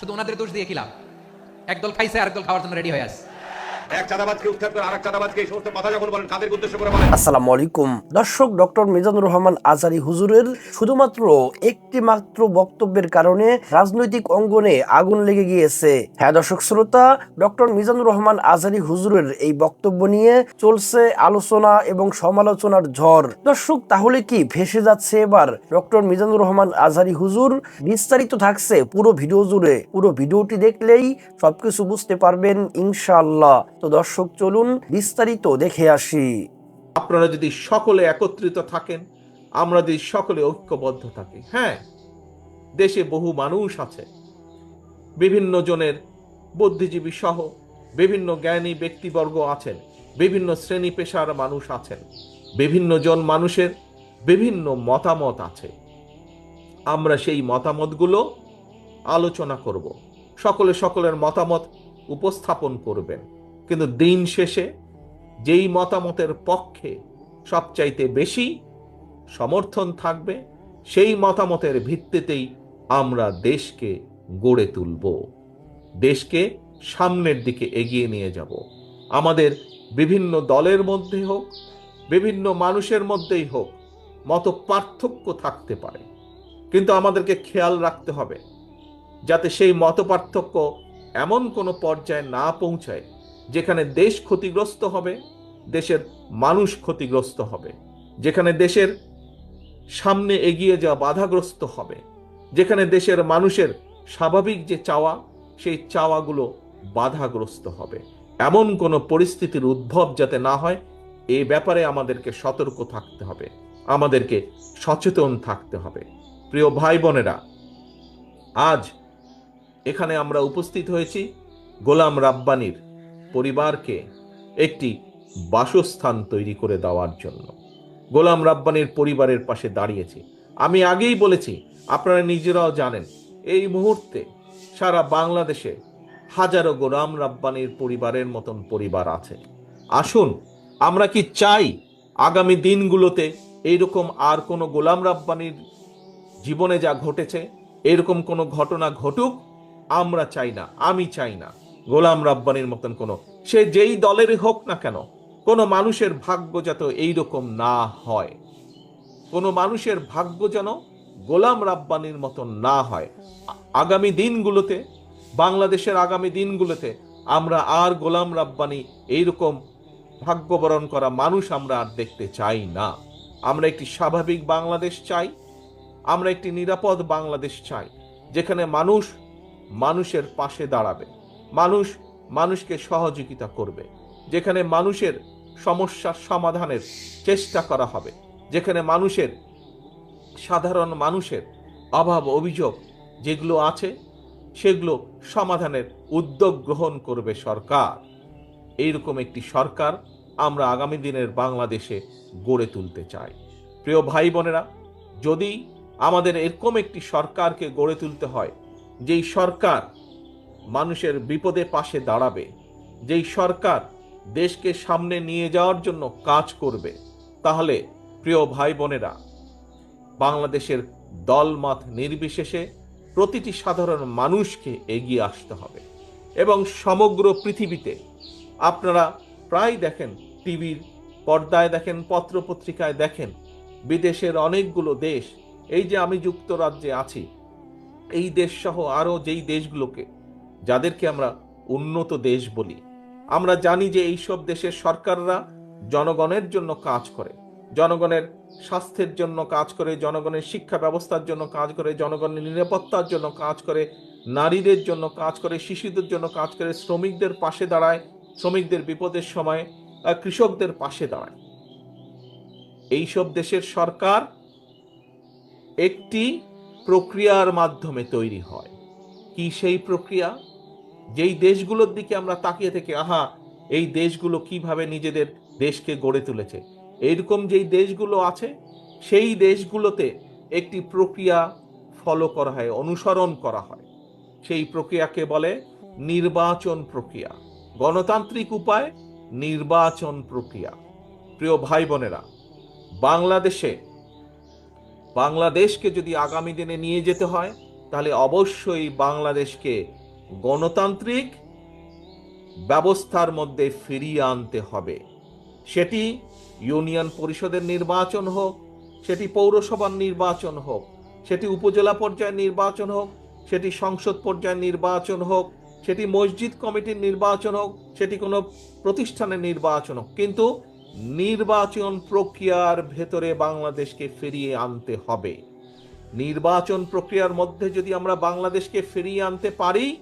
শুধু ওনাদের দোষ দিয়ে খিলাম। একদল খাইছে আরেকদল খাওয়ার জন্য রেডি হয়ে আছে। দর্শক, ডক্টর মিজানুর রহমান আজারি হুজুরের শুধুমাত্র একটি মাত্র বক্তব্যের কারণে রাজনৈতিক অঙ্গনে আগুন লেগে গিয়েছে। হ্যাঁ দর্শক, শ্রোতা, ডক্টর মিজানুর রহমান আজারি হুজুরের এই বক্তব্য নিয়ে চলছে আলোচনা এবং সমালোচনার ঝড়। দর্শক, তাহলে কি ভেসে যাচ্ছে এবার ডক্টর মিজানুর রহমান আজারি হুজুর? বিস্তারিত থাকছে পুরো ভিডিও জুড়ে। পুরো ভিডিওটি দেখলেই সবকিছু বুঝতে পারবেন, ইনশাআল্লাহ। তো দর্শক, চলুন বিস্তারিত দেখে আসি। আপনারা যদি সকলে একত্রিত থাকেন, আমরা যদি সকলে ঐক্যবদ্ধ থাকি হ্যাঁ? দেশে বহু মানুষ আছে, বিভিন্ন জনের বুদ্ধিজীবী সহ বিভিন্ন জ্ঞানী ব্যক্তিবর্গ আছেন, বিভিন্ন শ্রেণি পেশার মানুষ আছেন, বিভিন্ন জন মানুষের বিভিন্ন মতামত আছে। আমরা সেই মতামতগুলো আলোচনা করব। সকলে সকলের মতামত উপস্থাপন করবেন। কিন্তু দিন শেষে যেই মতামতের পক্ষে সবচাইতে বেশি সমর্থন থাকবে, সেই মতামতের ভিত্তিতেই আমরা দেশকে গড়ে তুলব। দেশকে সামনের দিকে এগিয়ে নিয়ে যাব। আমাদের বিভিন্ন দলের মধ্যে হোক, বিভিন্ন মানুষের মধ্যেই হোক মত পার্থক্য থাকতে পারে। কিন্তু আমাদেরকে খেয়াল রাখতে হবে, যাতে সেই মত পার্থক্য এমন কোনো পর্যায়ে না পৌঁছায় যেখানে দেশ ক্ষতিগ্রস্ত হবে, দেশের মানুষ ক্ষতিগ্রস্ত হবে। যেখানে দেশের সামনে এগিয়ে যাওয়া বাধাগ্রস্ত হবে। যেখানে দেশের মানুষের স্বাভাবিক যে চাওয়া, সেই চাওয়াগুলো বাধাগ্রস্ত হবে। এমন কোনো পরিস্থিতির উদ্ভব যাতে না হয় এই ব্যাপারে আমাদেরকে সতর্ক থাকতে হবে। আমাদেরকে সচেতন থাকতে হবে। প্রিয় ভাই বোনেরা আজ এখানে আমরা উপস্থিত হয়েছি গোলাম রাব্বানির পরিবারকে একটি বাসস্থান তৈরি করে দেওয়ার জন্য। গোলাম রাব্বানির পরিবারের পাশে দাঁড়িয়েছি। আমি আগেই বলেছি, আপনারা নিজেরাও জানেন, এই মুহূর্তে সারা বাংলাদেশে হাজারো গোলাম রাব্বানির পরিবারের মতন পরিবার আছে। আসুন, আমরা কি চাই আগামী দিনগুলোতে এইরকম আর কোনো গোলাম রাব্বানির জীবনে যা ঘটেছে, এরকম কোনো ঘটনা ঘটুক? আমরা চাই না, আমি চাই না। গোলাম রাব্বানির মতন কোনো। সে যেই দলেরই হোক না কেন, কোনো মানুষের ভাগ্য যাতে এইরকম না হয়। কোনো মানুষের ভাগ্য যেন গোলাম রাব্বানির মতন না হয়। আগামী দিনগুলোতে, বাংলাদেশের আগামী দিনগুলোতে আমরা আর গোলাম রাব্বানি এইরকম ভাগ্যবরণ করা মানুষ আমরা আর দেখতে চাই না। আমরা একটি স্বাভাবিক বাংলাদেশ চাই, আমরা একটি নিরাপদ বাংলাদেশ চাই, যেখানে মানুষ মানুষের পাশে দাঁড়াবে। মানুষ মানুষকে সহযোগিতা করবে। যেখানে মানুষের সমস্যার সমাধানের চেষ্টা করা হবে। যেখানে মানুষের সাধারণ মানুষের অভাব অভিযোগ যেগুলো আছে, সেগুলো সমাধানের উদ্যোগ গ্রহণ করবে সরকার। এইরকম একটি সরকার আমরা আগামী দিনের বাংলাদেশে গড়ে তুলতে চাই। প্রিয় ভাই বোনেরা, যদি আমাদের এরকম একটি সরকারকে গড়ে তুলতে হয়, যেই সরকার মানুষের বিপদে পাশে দাঁড়াবে। যেই সরকার দেশকে সামনে নিয়ে যাওয়ার জন্য কাজ করবে, তাহলে প্রিয় ভাই বোনেরা বাংলাদেশের দলমত নির্বিশেষে প্রতিটি সাধারণ মানুষকে এগিয়ে আসতে হবে এবং সমগ্র পৃথিবীতে আপনারা প্রায় দেখেন, টিভির পর্দায় দেখেন, পত্রপত্রিকায় দেখেন, বিদেশের অনেকগুলো দেশ, এই যে আমি যুক্তরাজ্যে আছি, এই দেশ সহ আরও যেই দেশগুলোকে যাদেরকে আমরা উন্নত দেশ বলি। আমরা জানি যে এইসব দেশের সরকাররা জনগণের জন্য কাজ করে, জনগণের স্বাস্থ্যের জন্য কাজ করে, জনগণের শিক্ষা ব্যবস্থার জন্য কাজ করে, জনগণের নিরাপত্তার জন্য কাজ করে, নারীদের জন্য কাজ করে, শিশুদের জন্য কাজ করে, শ্রমিকদের পাশে দাঁড়ায়, শ্রমিকদের বিপদের সময় কৃষকদের পাশে দাঁড়ায়। এইসব দেশের সরকার একটি প্রক্রিয়ার মাধ্যমে তৈরি হয়। কি সেই প্রক্রিয়া? যেই দেশগুলোর দিকে আমরা তাকিয়ে থেকে, আহা, এই দেশগুলো কীভাবে নিজেদের দেশকে গড়ে তুলেছে? এইরকম যেই দেশগুলো আছে, সেই দেশগুলোতে একটি প্রক্রিয়া ফলো করা হয়, অনুসরণ করা হয়। সেই প্রক্রিয়াকে বলে নির্বাচন প্রক্রিয়া। গণতান্ত্রিক উপায়, নির্বাচন প্রক্রিয়া। প্রিয় ভাই বোনেরা বাংলাদেশে, বাংলাদেশকে যদি আগামী দিনে নিয়ে যেতে হয় তাহলে অবশ্যই বাংলাদেশকে গণতান্ত্রিক ব্যবস্থার মধ্যে ফিরিয়ে আনতে হবে। সেটি ইউনিয়ন পরিষদের নির্বাচন হোক, সেটি পৌরসভার নির্বাচন হোক, সেটি উপজেলা পর্যায়ের নির্বাচন হোক, সেটি সংসদ পর্যায়ের নির্বাচন হোক, সেটি মসজিদ কমিটির নির্বাচন হোক, সেটি কোনো প্রতিষ্ঠানের নির্বাচন হোক। কিন্তু নির্বাচন প্রক্রিয়ার ভেতরে বাংলাদেশকে ফিরিয়ে আনতে হবে। নির্বাচন প্রক্রিয়ার মধ্যে যদি আমরা বাংলাদেশকে ফিরিয়ে আনতে পারি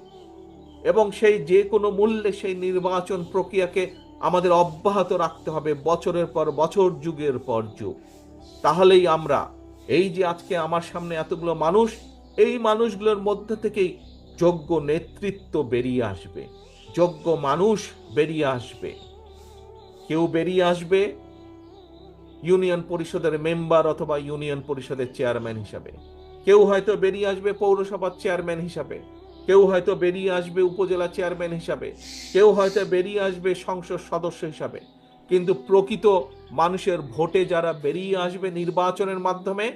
এবং সেই যে কোনো মূল্যে সেই নির্বাচন প্রক্রিয়াকে আমাদের অব্যাহত রাখতে হবে বছরের পর বছর, যুগের পর যুগ। তাহলেই আমরা এই যে আজকে আমার সামনে এতগুলো মানুষ, এই মানুষগুলোর মধ্যে থেকেই যোগ্য নেতৃত্ব বেরিয়ে আসবে, যোগ্য মানুষ বেরিয়ে আসবে। কেউ বেরিয়ে আসবে ইউনিয়ন পরিষদের মেম্বার অথবা ইউনিয়ন পরিষদের চেয়ারম্যান হিসাবে। কেউ হয়তো বেরিয়ে আসবে পৌরসভার চেয়ারম্যান হিসাবে। কেউ হয়তো বেরিয়ে আসবে উপজেলা চেয়ারম্যান হিসাবে। কেউ হয়তো বেরিয়ে আসবে সংসদ সদস্য হিসাবে। কিন্তু প্রকৃত মানুষের ভোটে যারা বেরিয়ে আসবে নির্বাচনের মাধ্যমে,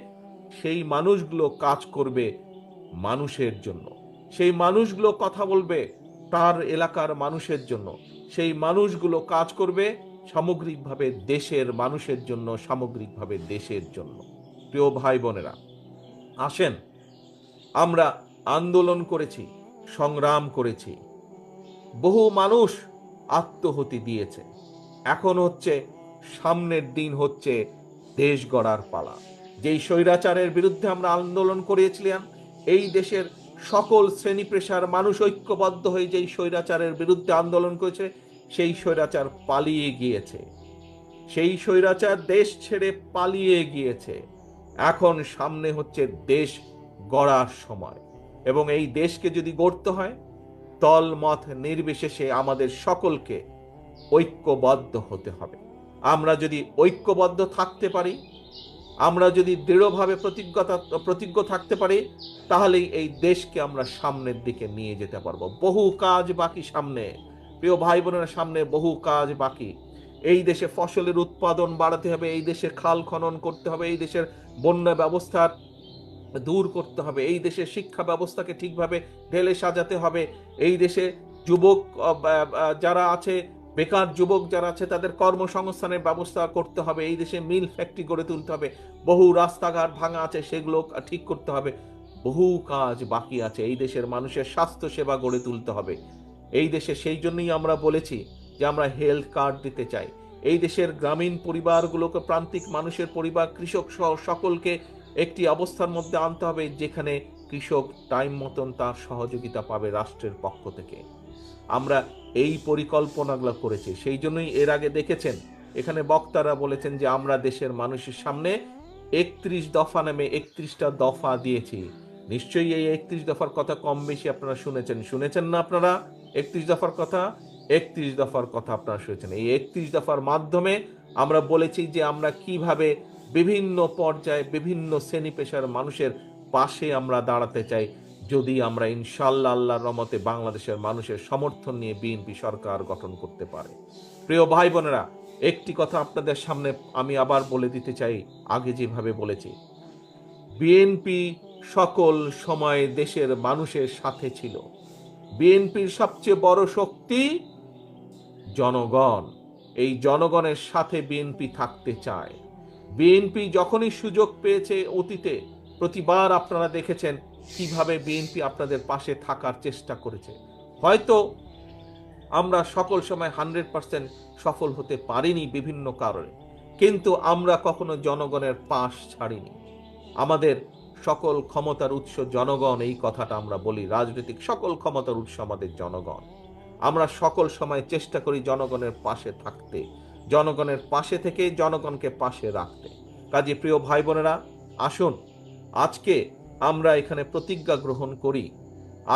সেই মানুষগুলো কাজ করবে মানুষের জন্য। সেই মানুষগুলো কথা বলবে তার এলাকার মানুষের জন্য। সেই মানুষগুলো কাজ করবে সামগ্রিকভাবে দেশের মানুষের জন্য, সামগ্রিকভাবে দেশের জন্য। প্রিয় ভাই বোনেরা, আসেন, আমরা আন্দোলন করেছি, সংগ্রাম করেছি। বহু মানুষ আত্মহতি দিয়েছে। এখন হচ্ছে, সামনের দিন হচ্ছে দেশ গড়ার পালা। যেই স্বৈরাচারের বিরুদ্ধে আমরা আন্দোলন করেছিলাম এই দেশের সকল শ্রেণি পেশার মানুষ ঐক্যবদ্ধ হয়ে যেই স্বৈরাচারের বিরুদ্ধে আন্দোলন করেছে সেই স্বৈরাচার পালিয়ে গিয়েছে। সেই স্বৈরাচার দেশ ছেড়ে পালিয়ে গিয়েছে। এখন সামনে হচ্ছে দেশ গড়ার সময় এবং এই দেশকে যদি গড়তে হয় তল মত নির্বিশেষে আমাদের সকলকে ঐক্যবদ্ধ হতে হবে। আমরা যদি ঐক্যবদ্ধ থাকতে পারি, আমরা যদি দৃঢ়ভাবে প্রতিজ্ঞতা, প্রতিজ্ঞ থাকতে পারি, তাহলেই এই দেশকে আমরা সামনের দিকে নিয়ে যেতে পারব। বহু কাজ বাকি সামনে। প্রিয় ভাই বোনেরা সামনে বহু কাজ বাকি। এই দেশে ফসলের উৎপাদন বাড়াতে হবে, এই দেশে খাল খনন করতে হবে, এই দেশের বন্যা ব্যবস্থার দূর করতে হবে, এই দেশের শিক্ষা ব্যবস্থাকে ঠিকভাবে ঢেলে সাজাতে হবে, এই দেশে যুবক যারা আছে, বেকার যুবক যারা আছে, তাদের কর্মসংস্থানের ব্যবস্থা করতে হবে, এই দেশে মিল ফ্যাক্টরি গড়ে তুলতে হবে, বহু রাস্তাঘাট ভাঙা আছে, সেগুলো ঠিক করতে হবে। বহু কাজ বাকি আছে, এই দেশের মানুষের স্বাস্থ্য সেবা গড়ে তুলতে হবে। এই দেশে সেই জন্যই আমরা বলেছি যে আমরা হেলথ কার্ড দিতে চাই। এই দেশের গ্রামীণ পরিবারগুলোকে, প্রান্তিক মানুষের পরিবার, কৃষক সহ সকলকে একটি অবস্থার মধ্যে আনতে হবে যেখানে কৃষক টাইম মতন তার সহযোগিতা পাবে রাষ্ট্রের পক্ষ থেকে। আমরা এই পরিকল্পনাগুলো করেছি। সেই জন্যই এর আগে দেখেছেন, এখানে বক্তারা বলেছেন যে আমরা দেশের মানুষের সামনে একত্রিশ দফা নামে একত্রিশটা দফা দিয়েছি। নিশ্চয়ই এই একত্রিশ দফার কথা কম বেশি আপনারা শুনেছেন। শুনেছেন না আপনারা? একত্রিশ দফার কথা, একত্রিশ দফার কথা আপনারা শুনেছেন। এই একত্রিশ দফার মাধ্যমে আমরা বলেছি যে আমরা কীভাবে বিভিন্ন পর্যায়ে বিভিন্ন শ্রেণি পেশার মানুষের পাশে আমরা দাঁড়াতে চাই। যদি আমরা ইনশাল্লাহ আল্লাহর রহমতে বাংলাদেশের মানুষের সমর্থন নিয়ে বিএনপি সরকার গঠন করতে পারে। প্রিয় ভাই বোনেরা, একটি কথা আপনাদের সামনে আমি আবার বলে দিতে চাই, আগে যেভাবে বলেছি। বিএনপি সকল সময় দেশের মানুষের সাথে ছিল। বিএনপির সবচেয়ে বড় শক্তি জনগণ। এই জনগণের সাথে বিএনপি থাকতে চায়। বিএনপি যখনই সুযোগ পেয়েছে অতীতে, প্রতিবার আপনারা দেখেছেন কীভাবে বিএনপি আপনাদের পাশে থাকার চেষ্টা করেছে। হয়তো আমরা সকল সময় হান্ড্রেড পার্সেন্ট সফল হতে পারিনি বিভিন্ন কারণে, কিন্তু আমরা কখনো জনগণের পাশ ছাড়িনি। আমাদের সকল ক্ষমতার উৎস জনগণ, এই কথাটা আমরা বলি রাজনৈতিক সকল ক্ষমতার উৎস আমাদের জনগণ। আমরা সকল সময় চেষ্টা করি জনগণের পাশে থাকতে, জনগণের পাশে থেকে জনগণকে পাশে রাখতে। কাজে প্রিয় ভাই বোনেরা আসুন, আজকে আমরা এখানে প্রতিজ্ঞা গ্রহণ করি।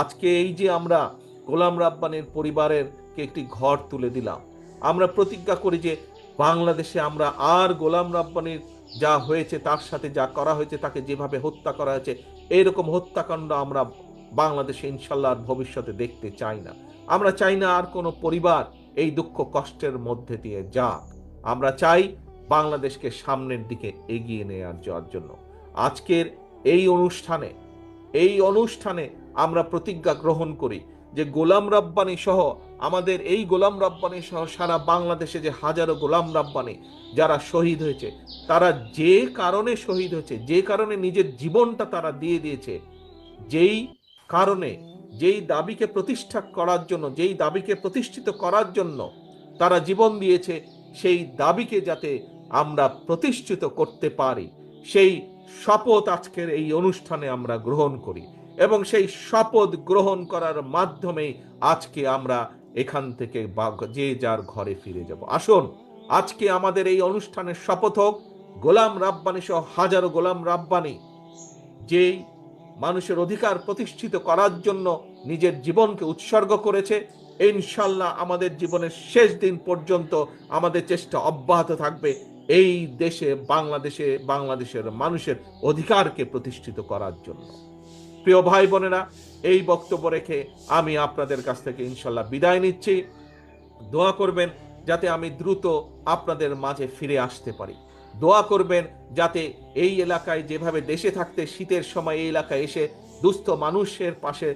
আজকে এই যে আমরা গোলাম রাব্বানির পরিবারের একটি ঘর তুলে দিলাম, আমরা প্রতিজ্ঞা করি যে বাংলাদেশে আমরা আর গোলাম রাব্বানির যা হয়েছে তার সাথে যা করা হয়েছে তাকে যেভাবে হত্যা করা হয়েছে এইরকম হত্যাকাণ্ড আমরা বাংলাদেশে ইনশাল্লাহ ভবিষ্যতে দেখতে চাই না। আমরা চাই না আর কোনো পরিবার এই দুঃখ কষ্টের মধ্যে দিয়ে যাক। আমরা চাই বাংলাদেশকে সামনের দিকে এগিয়ে নেওয়ার যাওয়ার জন্য। আজকের এই অনুষ্ঠানে এই অনুষ্ঠানে আমরা প্রতিজ্ঞা গ্রহণ করি যে গোলাম রাব্বানি সহ আমাদের এই গোলাম রাব্বানি সহ সারা বাংলাদেশে যে হাজারো গোলাম রাব্বানি যারা শহীদ হয়েছে, তারা যে কারণে শহীদ হয়েছে, যে কারণে নিজের জীবনটা তারা দিয়ে দিয়েছে, যেই কারণে, যেই দাবিকে প্রতিষ্ঠা করার জন্য, যেই দাবিকে প্রতিষ্ঠিত করার জন্য তারা জীবন দিয়েছে, সেই দাবিকে যাতে আমরা প্রতিষ্ঠিত করতে পারি। সেই শপথ আজকের এই অনুষ্ঠানে আমরা গ্রহণ করি। এবং সেই শপথ গ্রহণ করার মাধ্যমে আজকে আমরা এখান থেকে যে যার ঘরে ফিরে যাব। আসুন, আজকে আমাদের এই অনুষ্ঠানের শপথ হোক। গোলাম রাব্বানি সহ হাজারো গোলাম রাব্বানি, যেই মানুষের অধিকার প্রতিষ্ঠিত করার জন্য নিজের জীবনকে উৎসর্গ করেছে, ইনশাল্লাহ আমাদের জীবনের শেষ দিন পর্যন্ত আমাদের চেষ্টা অব্যাহত থাকবে এই দেশে, বাংলাদেশে, বাংলাদেশের মানুষের অধিকারকে প্রতিষ্ঠিত করার জন্য। প্রিয় ভাই বোনেরা, এই বক্তব্য রেখে আমি আপনাদের কাছ থেকে ইনশাল্লাহ বিদায় নিচ্ছি। দোয়া করবেন যাতে আমি দ্রুত আপনাদের মাঝে ফিরে আসতে পারি। দোয়া করবেন যাতে এই এলাকায় যেভাবে দেশে থাকতে শীতের সময় এই এলাকায় এসে দুস্থ মানুষের পাশে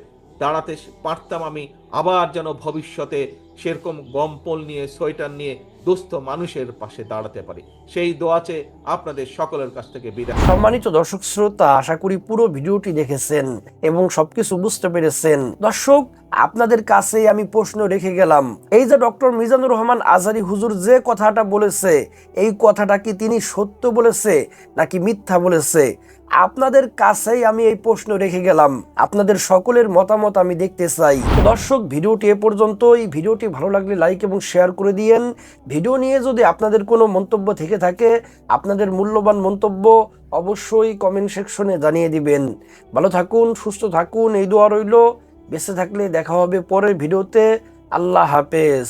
দাঁড়াতে পারতাম আমি, আবার যেন ভবিষ্যতে সেরকম গম্পল নিয়ে, সোয়েটার নিয়ে দুস্থ মানুষের পাশে দাঁড়াতে পারি। সেই দোয়াচে আপনাদের সকলের কাছ থেকে বিদায়। সম্মানিত দর্শক শ্রোতা, আশা করি পুরো ভিডিওটি দেখেছেন এবং সবকিছু বুঝতে পেরেছেন। দর্শক, আপনাদের কাছে আমি প্রশ্ন রেখে গেলাম। এই যে ডক্টর মিজানুর রহমান আজারি হুজুর যে কথাটা বলেছে, এই কথাটা কি তিনি সত্য বলেছে নাকি মিথ্যা বলেছে? আপনাদের কাছেই আমি এই প্রশ্ন রেখে গেলাম। আপনাদের সকলের মতামত আমি দেখতে চাই। দর্শক, ভিডিওটি এ পর্যন্ত এই ভিডিওটি ভালো লাগলে লাইক এবং শেয়ার করে দিয়েন। ভিডিও নিয়ে যদি আপনাদের কোনো মন্তব্য থেকে থাকে, আপনাদের মূল্যবান মন্তব্য অবশ্যই কমেন্ট সেকশনে জানিয়ে দিবেন। ভালো থাকুন, সুস্থ থাকুন, এই দোয়া রইল। বেঁচে থাকলে দেখা হবে পরের ভিডিওতে। আল্লাহ হাফেজ।